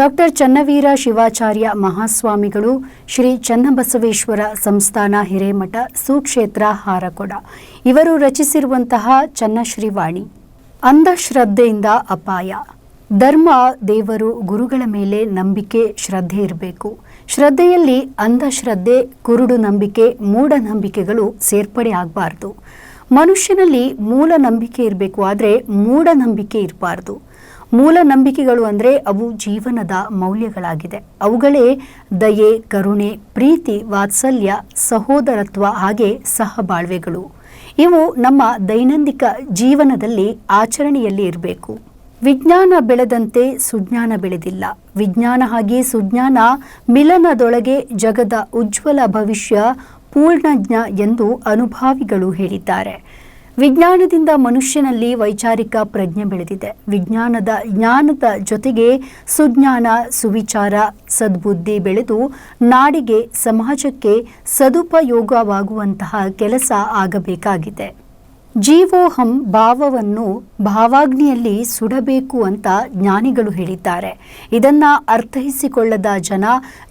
Doctor Channaveera Shivacharya ಮಹಾಸ್ವಾಮಿಗಳು, ಶ್ರೀ ಚನ್ನಬಸವೇಶ್ವರ ಸಂಸ್ಥಾನ ಹಿರೇಮಠ, ಸುಕ್ಷೇತ್ರ ಹಾರಕೊಡ. ಇವರು ರಚಿಸಿರುವಂತಹ ಚನ್ನಶ್ರೀವಾಣಿ. ಅಂಧಶ್ರದ್ಧೆಯಿಂದ ಅಪಾಯ. ಧರ್ಮ, ದೇವರು ಗುರುಗಳ ಮೇಲೆ ನಂಬಿಕೆ, ಶ್ರದ್ಧೆ ಇರಬೇಕು. ಶ್ರದ್ಧೆಯಲ್ಲಿ ಅಂಧಶ್ರದ್ಧೆ, ಕುರುಡು ನಂಬಿಕೆ ಮೂಢನಂಬಿಕೆಗಳು ಸೇರ್ಪಡೆ ಆಗಬಾರ್ದು. ಮನುಷ್ಯನಲ್ಲಿ ಮೂಲ ನಂಬಿಕೆ ಇರಬೇಕು, ಆದರೆ ಮೂಢನಂಬಿಕೆ ಇರಬಾರ್ದು. ಮೂಲ ನಂಬಿಕೆಗಳು ಅಂದರೆ ಅವು ಜೀವನದ ಮೌಲ್ಯಗಳಾಗಿದೆ. ಅವುಗಳೇ ದಯೆ, ಕರುಣೆ, ಪ್ರೀತಿ, ವಾತ್ಸಲ್ಯ, ಸಹೋದರತ್ವ ಹಾಗೆ ಸಹಬಾಳ್ವೆಗಳು. ಇವು ನಮ್ಮ ದೈನಂದಿಕ ಜೀವನದಲ್ಲಿ ಆಚರಣೆಯಲ್ಲಿ ಇರಬೇಕು. ವಿಜ್ಞಾನ ಬೆಳೆದಂತೆ ಸುಜ್ಞಾನ ಬೆಳೆದಿಲ್ಲ. ವಿಜ್ಞಾನ ಹಾಗೆ ಸುಜ್ಞಾನ ಮಿಲನದೊಳಗೆ ಜಗದ ಉಜ್ವಲ ಭವಿಷ್ಯ ಪೂರ್ಣಜ್ಞ ಎಂದು ಅನುಭಾವಿಗಳು ಹೇಳಿದ್ದಾರೆ. ವಿಜ್ಞಾನದಿಂದ ಮನುಷ್ಯನಲ್ಲಿ ವೈಚಾರಿಕ ಪ್ರಜ್ಞೆ ಬೆಳೆದಿದೆ. ವಿಜ್ಞಾನದ ಜ್ಞಾನದ ಜೊತೆಗೆ ಸುಜ್ಞಾನ, ಸುವಿಚಾರ, ಸದ್ಬುದ್ಧಿ ಬೆಳೆದು ನಾಡಿಗೆ, ಸಮಾಜಕ್ಕೆ ಸದುಪಯೋಗವಾಗುವಂತಹ ಕೆಲಸ ಆಗಬೇಕಾಗಿದೆ. ಜೀವೋಹಂ ಭಾವವನ್ನು ಭಾವಾಗ್ನಿಯಲ್ಲಿ ಸುಡಬೇಕು ಅಂತ ಜ್ಞಾನಿಗಳು ಹೇಳಿದ್ದಾರೆ. ಇದನ್ನ ಅರ್ಥೈಸಿಕೊಳ್ಳದ ಜನ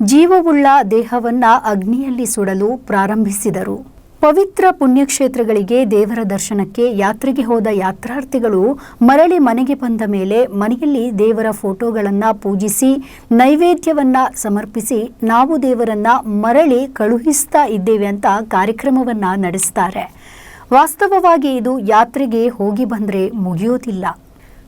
ಜೀವವುಳ್ಳ ದೇಹವನ್ನು ಅಗ್ನಿಯಲ್ಲಿ ಸುಡಲು ಪ್ರಾರಂಭಿಸಿದರು. ಪವಿತ್ರ ಪುಣ್ಯಕ್ಷೇತ್ರಗಳಿಗೆ ದೇವರ ದರ್ಶನಕ್ಕೆ ಯಾತ್ರೆಗೆ ಹೋದ ಯಾತ್ರಾರ್ಥಿಗಳು ಮರಳಿ ಮನೆಗೆ ಬಂದ ಮೇಲೆ ಮನೆಯಲ್ಲಿ ದೇವರ ಫೋಟೋಗಳನ್ನು ಪೂಜಿಸಿ, ನೈವೇದ್ಯವನ್ನ ಸಮರ್ಪಿಸಿ, ನಾವು ದೇವರನ್ನ ಮರಳಿ ಕಳುಹಿಸ್ತಾ ಇದ್ದೇವೆ ಅಂತ ಕಾರ್ಯಕ್ರಮವನ್ನು ನಡೆಸ್ತಾರೆ. ವಾಸ್ತವವಾಗಿ ಇದು ಯಾತ್ರೆಗೆ ಹೋಗಿ ಬಂದರೆ ಮುಗಿಯೋದಿಲ್ಲ.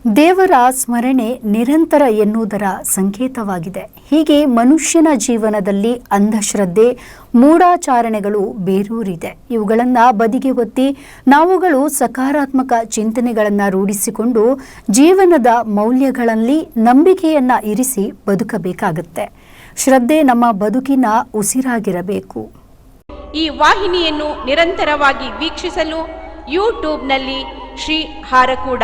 ದೇವರ ಸ್ಮರಣೆ ನಿರಂತರ ಎನ್ನುವುದರ ಸಂಕೇತವಾಗಿದೆ. ಹೀಗೆ ಮನುಷ್ಯನ ಜೀವನದಲ್ಲಿ ಅಂಧಶ್ರದ್ಧೆ, ಮೂಢಾಚಾರಣೆಗಳು ಬೇರೂರಿದೆ. ಇವುಗಳನ್ನು ಬದಿಗೆ ಒತ್ತಿ ನಾವುಗಳು ಸಕಾರಾತ್ಮಕ ಚಿಂತನೆಗಳನ್ನು ರೂಢಿಸಿಕೊಂಡು ಜೀವನದ ಮೌಲ್ಯಗಳಲ್ಲಿ ನಂಬಿಕೆಯನ್ನು ಇರಿಸಿ ಬದುಕಬೇಕಾಗುತ್ತೆ. ಶ್ರದ್ಧೆ ನಮ್ಮ ಬದುಕಿನ ಉಸಿರಾಗಿರಬೇಕು. ಈ ವಾಹಿನಿಯನ್ನು ನಿರಂತರವಾಗಿ ವೀಕ್ಷಿಸಲು ಯೂಟ್ಯೂಬ್ನಲ್ಲಿ Shri Harakuda.